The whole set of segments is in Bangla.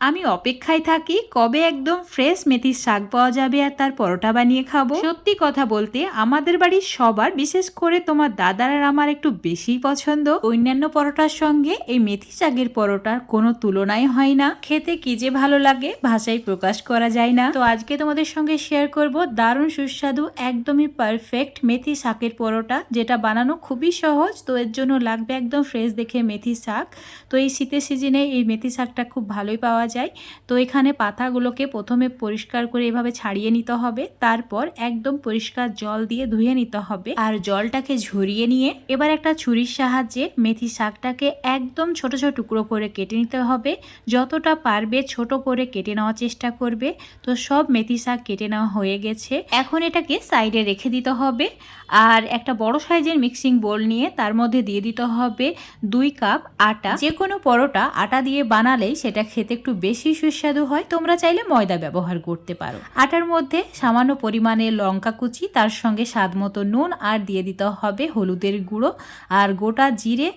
আমি অপেক্ষায় থাকি কবে একদম ফ্রেশ মেথির শাক পাওয়া যাবে আর তার পরোটা বানিয়ে খাব। সত্যি কথা বলতে, আমাদের বাড়ির সবার, বিশেষ করে তোমার দাদার আর আমার একটু বেশি পছন্দ। অন্যান্য পরোটার সঙ্গে এই মেথি শাকের পরোটার কোনো তুলনাই হয় না। খেতে কি যে ভালো লাগে, ভাষায় প্রকাশ করা যায় না। তো আজকে তোমাদের সঙ্গে শেয়ার করব দারুণ সুস্বাদু, একদমই পারফেক্ট মেথি শাকের পরোটা, যেটা বানানো খুবই সহজ। তো এর জন্য লাগবে একদম ফ্রেশ দেখে মেথি শাক। তো এই শীতের সিজনে এই মেথি শাকটা খুব ভালোই পাওয়া যায়। তো এখানে পাতাগুলোকে প্রথমে পরিষ্কার করে এভাবে ছাড়িয়ে নিতে হবে। তারপর একদম পরিষ্কার জল দিয়ে ধুয়ে নিতে হবে। আর জলটাকে ঝরিয়ে নিয়ে এবার একটা ছুরির সাহায্যে মেথি শাকটাকে একদম ছোট ছোট টুকরো করে কেটে নিতে হবে। যতটা পারবে ছোট করে কেটে নেওয়ার চেষ্টা করবে। তো সব মেথি শাক কেটে নেওয়া হয়ে গেছে। এখন এটাকে সাইডে রেখে দিতে হবে। আর একটা বড় সাইজের মিক্সিং বোল নিয়ে তার মধ্যে দিয়ে দিতে হবে দুই কাপ আটা। যে কোনো পরোটা আটা দিয়ে বানালেই সেটা খেতে একটু বেশি সুস্বাদু হয়, তোমরা চাইলে ময়দা ব্যবহার করতে পারো। আটার মধ্যে সামান্য পরিমাণে লঙ্কা কুচি, তার সঙ্গে স্বাদ মতো নুন, আর দিয়ে দিতে হবে হলুদের গুঁড়ো, আর গোটা জিরে,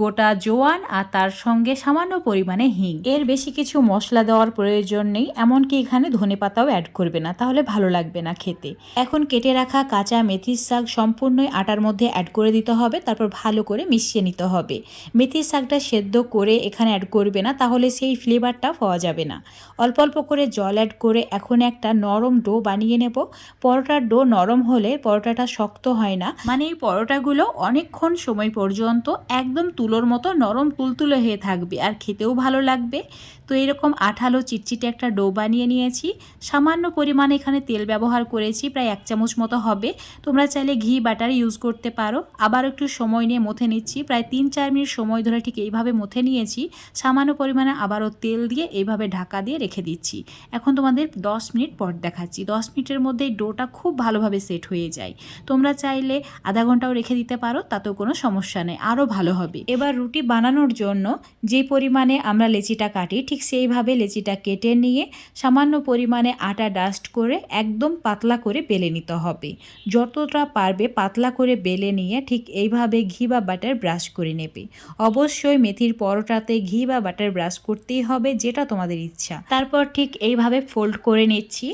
গোটা জোয়ান, আর তার সঙ্গে সামান্য পরিমাণে হিং। এর বেশি কিছু মশলা দেওয়ার প্রয়োজন নেই, এমনকি এখানে ধনে পাতাও অ্যাড করবে না, তাহলে ভালো লাগবে না খেতে। এখন কেটে রাখা কাঁচা মেথির শাক সম্পূর্ণই আটার মধ্যে অ্যাড করে দিতে হবে, তারপর ভালো করে মিশিয়ে নিতে হবে। মেথির শাকটা সেদ্ধ করে এখানে অ্যাড করবে না, তাহলে সেই ফ্লেভারটা পাওয়া যাবে না। অল্প অল্প করে জল অ্যাড করে এখন একটা নরম ডো বানিয়ে নেব। পরোটার ডো নরম হলে পরোটাটা শক্ত হয় না। মানে এই পরোটাগুলো অনেকক্ষণ সময় পর্যন্ত একদম তুলোর মতো নরম তুলতুলে হয়ে থাকবে আর খেতেও ভালো লাগবে। তো এরকম আঠালো চিটচিটে একটা ডো বানিয়ে নিয়েছি। সামান্য পরিমাণে এখানে তেল ব্যবহার করেছি, প্রায় এক চামচ মতো হবে। তোমরা চাইলে ঘি বাটার ইউজ করতে পারো। আবার একটু সময় নিয়ে মথে নিচ্ছি। প্রায় তিন চার মিনিট সময় ধরে ঠিক এইভাবে মথে নিয়েছি। সামান্য পরিমাণে আবারও তেল দিয়ে এইভাবে ঢাকা দিয়ে রেখে দিচ্ছি। এখন তোমাদের দশ মিনিট পর দেখাচ্ছি। দশ মিনিটের মধ্যে এই ডোটা খুব ভালোভাবে সেট হয়ে যায়। তোমরা চাইলে আধা ঘন্টাও রেখে দিতে পারো, তাতেও কোনো সমস্যা নেই। আরও ভালো হবে। এবার রুটি বানানোর জন্য যে পরিমাণে আমরা লেচিটা কাটি, ঠিক সেইভাবে লেচিটা কেটে নিয়ে সামান্য পরিমাণে আটা ডাস্ট করে একদম পাতলা করে বেলে নিতে হবে। যতটা পারবে পাতলা করে বেলে নিয়ে ঠিক এইভাবে ঘি বা বাটার ব্রাশ করে নেবে। অবশ্যই মেথির পরোটাতে ঘি বা বাটার ব্রাশ করতেই হবে, যেটা তোমাদের ইচ্ছা। তারপর ঠিক এইভাবে ফোল্ড করে নিচ্ছি।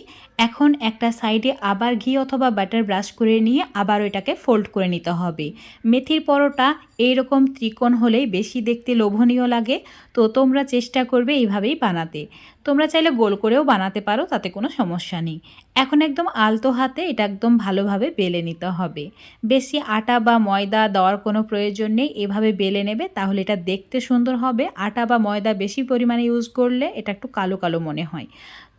এখন একটা সাইডে আবার ঘি অথবা বাটার ব্রাশ করে নিয়ে আবার এটাকে ফোল্ড করে নিতে হবে। মেথির পরোটা এইরকম ত্রিকোণ হলেই বেশি দেখতে লোভনীয় লাগে। তো তোমরা চেষ্টা করবে এইভাবেই বানাতে। তোমরা চাইলে গোল করেও বানাতে পারো, তাতে কোনো সমস্যা নেই। এখন একদম আলতো হাতে এটা একদম ভালোভাবে বেলে নিতে হবে। বেশি আটা বা ময়দা দেওয়ার কোনো প্রয়োজন নেই। এভাবে বেলে নেবে, তাহলে এটা দেখতে সুন্দর হবে। আটা বা ময়দা বেশি পরিমাণে ইউজ করলে এটা একটু কালো কালো মনে হয়।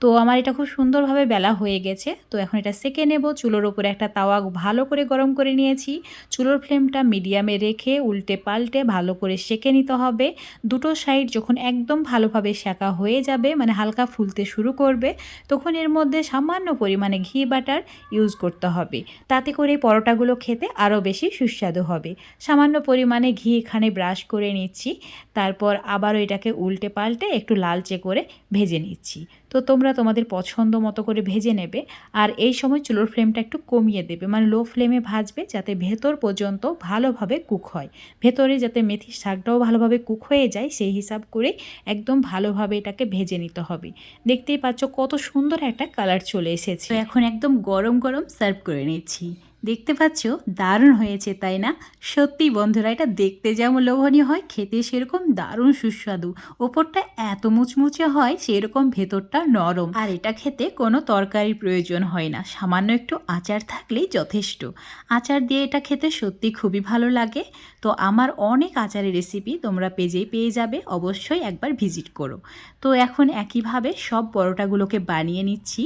তো আমার এটা খুব সুন্দরভাবে বেলা হয়ে গেছে। তো এখন এটা সেকে নেব। চুলোর ওপরে একটা তাওয়া ভালো করে গরম করে নিয়েছি। চুলোর ফ্লেমটা মিডিয়ামে রেখে উল্টে পাল্টে ভালো করে সেকে নিতে হবে। দুটো সাইড যখন একদম ভালোভাবে সেকা হয়ে যাবে মানে হালকা ফুলতে শুরু করবে, তখন এর মধ্যে সামান্য পরিমাণে ঘি বাটার ইউজ করতে হবে। তাতে করে পরোটাগুলো খেতে আরও বেশি সুস্বাদু হবে। সামান্য পরিমাণে ঘি এখানে ব্রাশ করে নিচ্ছি। তারপর আবারও এটাকে উল্টে পাল্টে একটু লালচে করে ভেজে নিচ্ছি। তো তোমরা তোমাদের পছন্দ মতো করে ভেজে নেবে আর এই সময় চুলোর ফ্লেমটা একটু কমিয়ে দেবে। মানে লো ফ্লেমে ভাজবে যাতে ভেতর পর্যন্ত ভালোভাবে কুক হয়। ভেতরে যাতে মেথির শাকটাও ভালোভাবে কুক হয়ে যায় সেই হিসাব করে একদম ভালোভাবে এটাকে ভেজে নিতে হবে। দেখতেই পাচ্ছ কত সুন্দর একটা কালার চলে এসেছে। এখন একদম গরম গরম সার্ভ করে নিচ্ছি। দেখতে পাচ্ছ? দারুণ হয়েছে, তাই না? সত্যি বন্ধুরা, এটা দেখতে যেমন লোভনীয় হয়, খেতে সেরকম দারুণ সুস্বাদু। ওপরটা এত মুচমুচে হয়, সেরকম ভেতরটা নরম। আর এটা খেতে কোনো তরকারির প্রয়োজন হয় না, সামান্য একটু আচার থাকলেই যথেষ্ট। আচার দিয়ে এটা খেতে সত্যি খুবই ভালো লাগে। তো আমার অনেক আচারের রেসিপি তোমরা পেজেই পেয়ে যাবে, অবশ্যই একবার ভিজিট করো। তো এখন একইভাবে সব পরোটাগুলোকে বানিয়ে নিচ্ছি।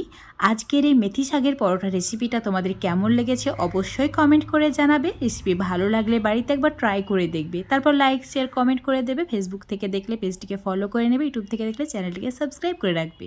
আজকের এই মেথি শাকের পরোটা রেসিপিটা তোমাদের কেমন লেগেছে? অবশ্যই কমেন্ট করে জানাবে। রেসিপি ভালো লাগলে বাড়িতে একবার ট্রাই করে দেখবে। তারপর লাইক শেয়ার কমেন্ট করে দেবে। ফেসবুক থেকে দেখলে পেজটিকে ফলো করে নেবে। ইউটিউব থেকে দেখলে চ্যানেলটিকে সাবস্ক্রাইব করে রাখবে।